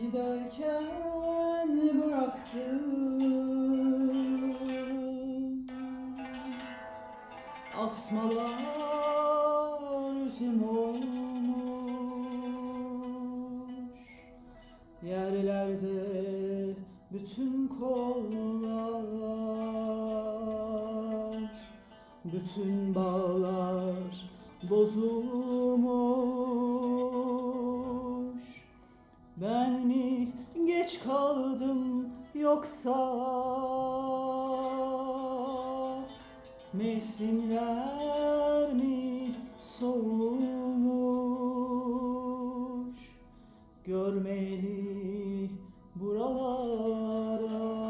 Giderken bıraktım. Asmalar üzüm olmuş. Yerlerde bütün kollar Bütün bağlar bozulmuş yoksa Mevsimler mi soğumuş Görmeli buralara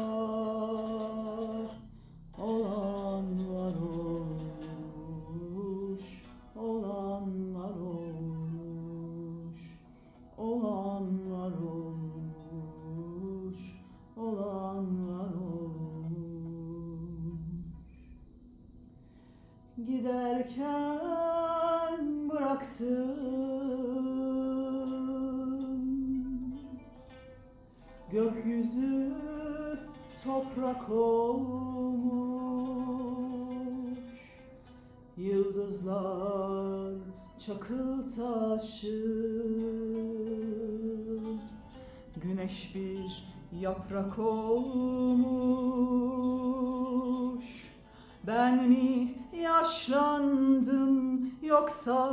Giderken bıraktım. Gökyüzü toprak olmuş. Yıldızlar çakıl taşı. Güneş bir yaprak olmuş. Ben mi yaşlandım yoksa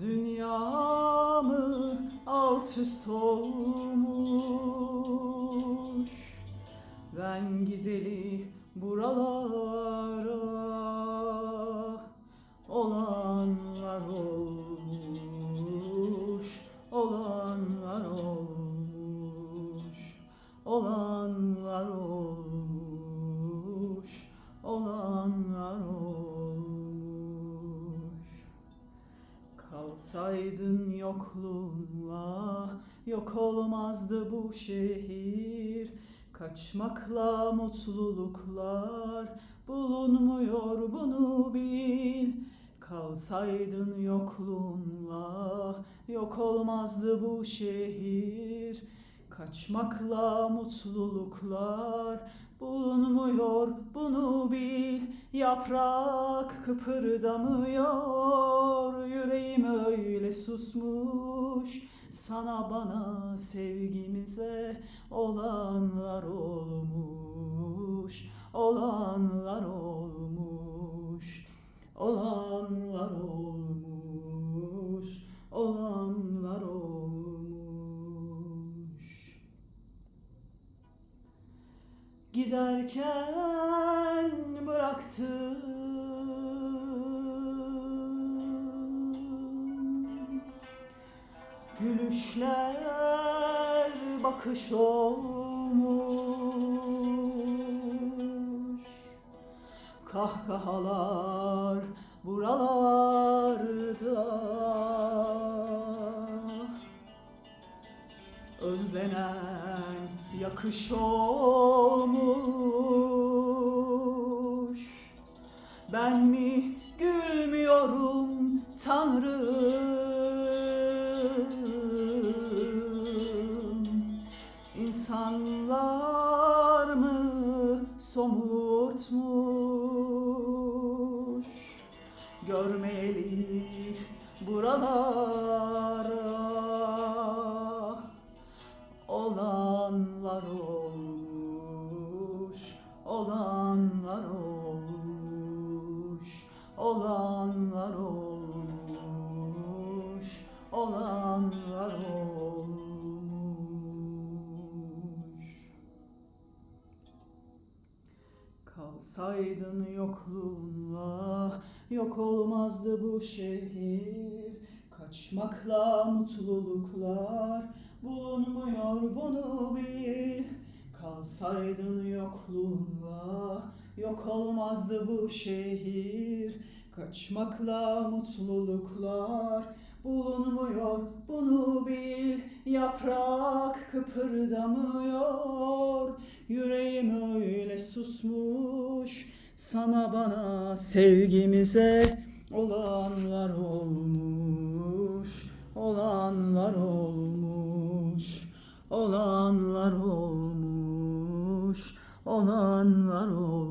Dünya mı alt üst olmuş? Ben gideli buralara Olanlar olmuş Olanlar olmuş Olanlar olmuş Olanlar olmuş. Kalsaydın yokluğunla yok olmazdı bu şehir. Kaçmakla mutluluklar bulunmuyor bunu bil. Kalsaydın yokluğunla yok olmazdı bu şehir. Kaçmakla mutluluklar bulunmuyor bunu bil. Yaprak kıpırdamıyor yüreğim öyle susmuş. Sana bana sevgimize olanlar olmuş Olanlar olmuş Giderken bıraktım. Gülüşler bakış olmuş. Kahkahalar buralarda. Özlenen yakış olmuş. Ben mi gülmüyorum Tanrım? İnsanlar mı somurtmuş? Görmeli buralara Olanlar olmuş. Kalsaydın yokluğunla yok olmazdı bu şehir. Kaçmakla mutluluklar bulunmuyor bunu bil Kalsaydın yokluğunla yok olmazdı bu şehir. Kaçmakla mutluluklar bulunmuyor bunu bil. Yaprak kıpırdamıyor yüreğim öyle susmuş. Sana bana sevgimize olanlar olmuş Olanlar olanlar olmuş, olanlar olmuş.